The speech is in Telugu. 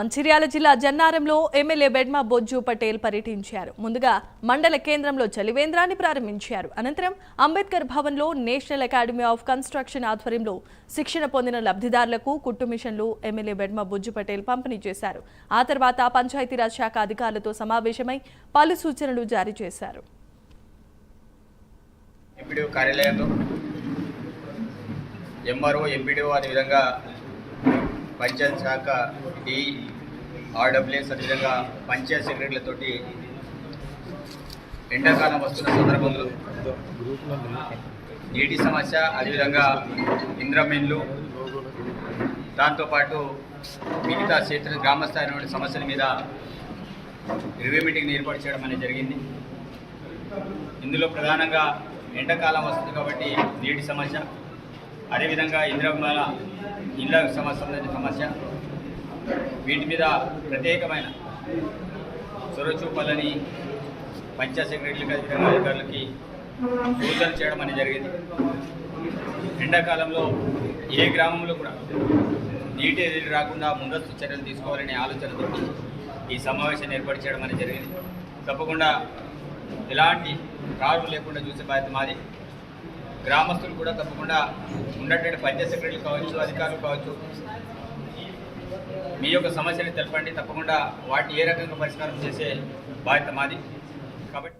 మంచిర్యాల జిల్లా జన్నారంలో ఎమ్మెల్యే బెడ్మా బొజ్జు పటేల్ పర్యటించారు. ముందుగా మండల కేంద్రంలో చలివేంద్రాన్ని ప్రారంభించారు. అనంతరం అంబేద్కర్ భవన్లో నేషనల్ అకాడమీ ఆఫ్ కన్స్ట్రక్షన్ ఆధ్వర్యంలో శిక్షణ పొందిన లబ్ధిదారులకు కుట్టు మిషన్లు ఎమ్మెల్యే బెడ్మా బొజ్జు పటేల్ పంపిణీ చేశారు. ఆ తర్వాత పంచాయతీరాజ్ శాఖ అధికారులతో సమావేశమై పలు సూచనలు జారీ చేశారు. ఎంపీడీఓ కార్యాలయంలో ఎంఆర్ఓ ఎంపీడీఓ పంచాయత్ శాఖ డి ఆర్డబ్ల్యూఎస్ అదేవిధంగా పంచాయత్ సెక్రటరీలతోటి ఎండాకాలం వస్తున్న సందర్భంలో నీటి సమస్య అదేవిధంగా ఇంద్రమిన్లు దాంతోపాటు మిగతా క్షేత్ర గ్రామస్థాయి సమస్యల మీద రివ్యూ మీటింగ్ని ఏర్పాటు చేయడం అనేది జరిగింది. ఇందులో ప్రధానంగా ఎండాకాలం వస్తుంది కాబట్టి నీటి సమస్య అదేవిధంగా ఇంద్రమాల ఇళ్ళ సమస్య సమస్య. వీటి మీద ప్రత్యేకమైన చొరవ చూపాలని పంచాయత్ సెక్రటరీలకు అధికారులకి సూచన చేయడం అనేది జరిగింది. ఎండాకాలంలో ఏ గ్రామంలో కూడా నీటి ఎదురు రాకుండా ముందస్తు చర్యలు తీసుకోవాలనే ఆలోచనతో ఈ సమావేశాన్ని ఏర్పాటు చేయడం అనేది జరిగింది. తప్పకుండా ఎలాంటి కారు లేకుండా చూసే బాధ్యత మాది. గ్రామస్తులు కూడా తప్పకుండా ఉన్నటువంటి పంచాయత్ సెక్రటరీలు కావచ్చు అధికారులు కావచ్చు మీ యొక్క సమస్యని తెలపండి. తప్పకుండా వాటిని ఏ రకంగా పరిష్కారం చేసే బాధ్యత మాది. కాబట్టి